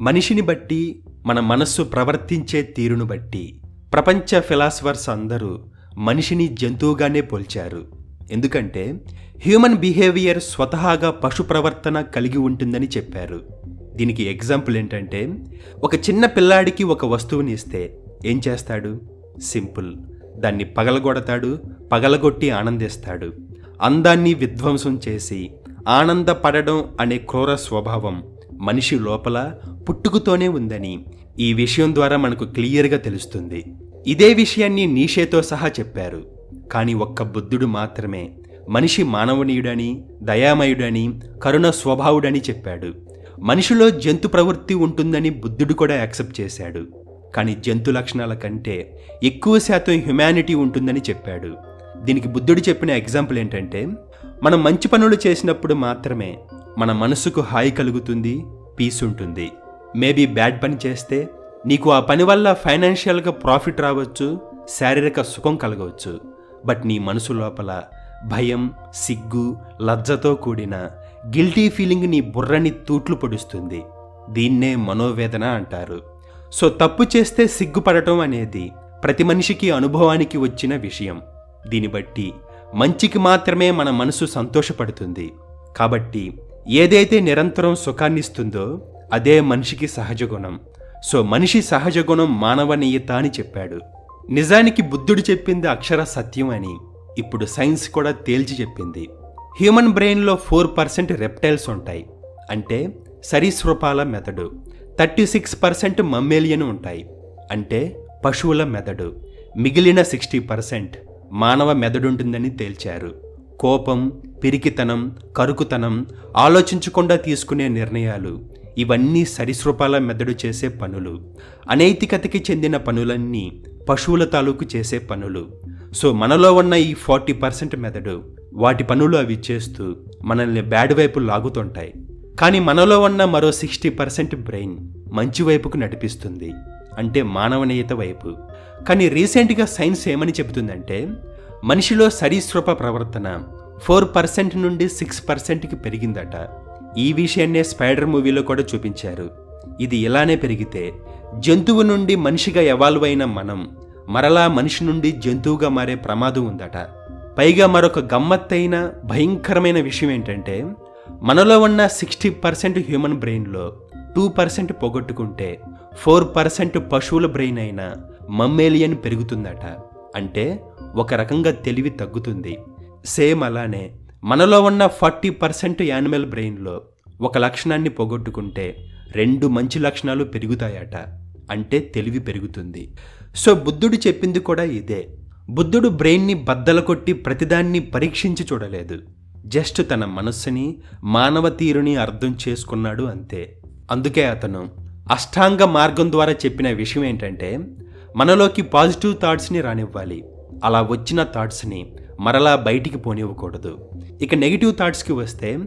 మనిషిని బట్టి మన మనస్సు ప్రవర్తించే తీరును బట్టి ప్రపంచ ఫిలాసఫర్స్ అందరూ మనిషిని జంతువుగానే పోల్చారు. ఎందుకంటే హ్యూమన్ బిహేవియర్ స్వతహాగా పశు ప్రవర్తన కలిగి ఉంటుందని చెప్పారు. దీనికి ఎగ్జాంపుల్ ఏంటంటే ఒక చిన్న పిల్లాడికి ఒక వస్తువుని ఇస్తే ఏం చేస్తాడు? సింపుల్. దాన్ని పగలగొడతాడు పగలగొట్టి ఆనందిస్తాడు. అందాన్ని విధ్వంసం చేసి ఆనందపడడం అనే క్రూర స్వభావం మనిషి లోపల పుట్టుకుతోనే ఉందని ఈ విషయం ద్వారా మనకు క్లియర్గా తెలుస్తుంది. ఇదే విషయాన్ని నీషేతో సహా చెప్పారు. కానీ ఒక్క బుద్ధుడు మాత్రమే మనిషి మానవనీయుడని దయామయుడని కరుణ స్వభావుడని చెప్పాడు. మనిషిలో జంతు ప్రవృత్తి ఉంటుందని బుద్ధుడు కూడా యాక్సెప్ట్ చేశాడు. కానీ జంతు లక్షణాల కంటే ఎక్కువ శాతం హ్యుమానిటీ ఉంటుందని చెప్పాడు. దీనికి బుద్ధుడు చెప్పిన ఎగ్జాంపుల్ ఏంటంటే మనం మంచి పనులు చేసినప్పుడు మాత్రమే మన మనసుకు హాయి కలుగుతుంది పీస్ ఉంటుంది. మేబీ బ్యాడ్ పని చేస్తే నీకు ఆ పని వల్ల ఫైనాన్షియల్గా ప్రాఫిట్ రావచ్చు శారీరక సుఖం కలగవచ్చు. బట్ నీ మనసు లోపల భయం సిగ్గు లజ్జతో కూడిన గిల్టీ ఫీలింగ్ నీ బుర్రని తూట్లు పొడుస్తుంది. దీన్నే మనోవేదన అంటారు. సో తప్పు చేస్తే సిగ్గుపడటం అనేది ప్రతి మనిషికి అనుభవానికి వచ్చిన విషయం. దీన్ని బట్టి మంచికి మాత్రమే మన మనసు సంతోషపడుతుంది. కాబట్టి ఏదైతే నిరంతరం సుఖాన్నిస్తుందో అదే మనిషికి సహజ గుణం. సో మనిషి సహజ గుణం మానవనీయత అని చెప్పాడు. నిజానికి బుద్ధుడు చెప్పింది అక్షర సత్యం అని. ఇప్పుడు సైన్స్ కూడా తేల్చి చెప్పింది. హ్యూమన్ బ్రెయిన్లో ఫోర్ పర్సెంట్ రెప్టైల్స్ ఉంటాయి. అంటే సరీసృపాల మెదడు. థర్టీ సిక్స్ పర్సెంట్ మమ్మేలియన్ ఉంటాయి. అంటే పశువుల మెదడు. మిగిలిన సిక్స్టీ పర్సెంట్ మానవ మెదడుంటుందని తేల్చారు. కోపం పిరికితనం కరుకుతనం ఆలోచించకుండా తీసుకునే నిర్ణయాలు. ఇవన్నీ సరీసృపాల మెదడు చేసే పనులు. అనైతికతకి చెందిన పనులన్నీ పశువుల తాలూకు చేసే పనులు. సో మనలో ఉన్న ఈ ఫార్టీ పర్సెంట్ మెదడు వాటి పనులు అవి చేస్తూ మనల్ని బ్యాడ్ వైపు లాగుతుంటాయి. కానీ మనలో ఉన్న మరో సిక్స్టీ పర్సెంట్ బ్రెయిన్ మంచి వైపుకు నడిపిస్తుంది. అంటే మానవనీయత వైపు. కానీ రీసెంట్గా సైన్స్ ఏమని చెబుతుందంటే మనిషిలో సరీసృప ప్రవర్తన ఫోర్ పర్సెంట్ నుండి సిక్స్ పర్సెంట్కి పెరిగిందట. ఈ విషయాన్నే స్పైడర్ మూవీలో కూడా చూపించారు. ఇది ఇలానే పెరిగితే జంతువు నుండి మనిషిగా ఎవాల్వ్ అయిన మనం మరలా మనిషి నుండి జంతువుగా మారే ప్రమాదం ఉందట. పైగా మరొక గమ్మత్తైన భయంకరమైన విషయం ఏంటంటే మనలో ఉన్న సిక్స్టీ పర్సెంట్ హ్యూమన్ బ్రెయిన్లో టూ పర్సెంట్ పోగొట్టుకుంటే ఫోర్ పర్సెంట్ పశువుల బ్రెయిన్ అయిన మమ్మేలియన్ పెరుగుతుందట. అంటే ఒక రకంగా తెలివి తగ్గుతుంది. సేమ్ అలానే మనలో ఉన్న ఫార్టీ పర్సెంట్ యానిమల్ బ్రెయిన్లో ఒక లక్షణాన్ని పోగొట్టుకుంటే రెండు మంచి లక్షణాలు పెరుగుతాయట. అంటే తెలివి పెరుగుతుంది. సో బుద్ధుడు చెప్పింది కూడా ఇదే. బుద్ధుడు బ్రెయిన్ని బద్దల కొట్టి ప్రతిదాన్ని పరీక్షించి చూడలేదు. జస్ట్ తన మనస్సుని మానవ తీరుని అర్థం చేసుకున్నాడు అంతే. అందుకే అతను అష్టాంగ మార్గం ద్వారా చెప్పిన విషయం ఏంటంటే మనలోకి పాజిటివ్ థాట్స్ని రానివ్వాలి. అలా వచ్చిన థాట్స్ని మరలా బయటికి పోనివ్వకూడదు. ఇక నెగిటివ్ థాట్స్కి వస్తే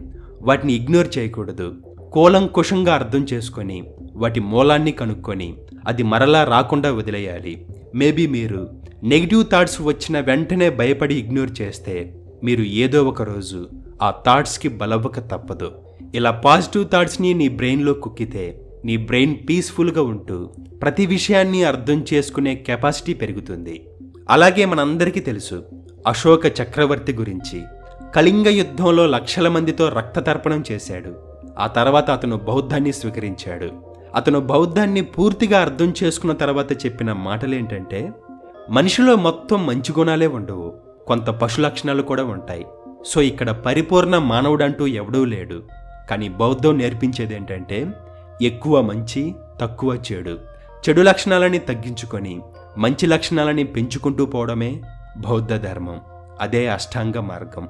వాటిని ఇగ్నోర్ చేయకూడదు. కూలంకుషంగా అర్థం చేసుకొని వాటి మూలాన్ని కనుక్కొని అది మరలా రాకుండా వదిలేయాలి. మేబీ మీరు నెగిటివ్ థాట్స్ వచ్చిన వెంటనే భయపడి ఇగ్నోర్ చేస్తే మీరు ఏదో ఒక రోజు ఆ థాట్స్కి బలవ్వక తప్పదు. ఇలా పాజిటివ్ థాట్స్ని నీ బ్రెయిన్లో కుక్కితే నీ బ్రెయిన్ పీస్ఫుల్గా ఉంటూ ప్రతి విషయాన్ని అర్థం చేసుకునే కెపాసిటీ పెరుగుతుంది. అలాగే మనందరికీ తెలుసు అశోక చక్రవర్తి గురించి. కళింగ యుద్ధంలో లక్షల మందితో రక్తతర్పణం చేశాడు. ఆ తర్వాత అతను బౌద్ధాన్ని స్వీకరించాడు. అతను బౌద్ధాన్ని పూర్తిగా అర్థం చేసుకున్న తర్వాత చెప్పిన మాటలేంటంటే మనిషిలో మొత్తం మంచి గుణాలే ఉండవు కొంత పశు లక్షణాలు కూడా ఉంటాయి. సో ఇక్కడ పరిపూర్ణ మానవుడంటూ ఎవడూ లేడు. కానీ బౌద్ధం నేర్పించేది ఏంటంటే ఎక్కువ మంచి తక్కువ చెడు. చెడు లక్షణాలని తగ్గించుకొని మంచి లక్షణాలని పెంచుకుంటూ పోవడమే బౌద్ధ ధర్మం. అదే అష్టాంగ మార్గం.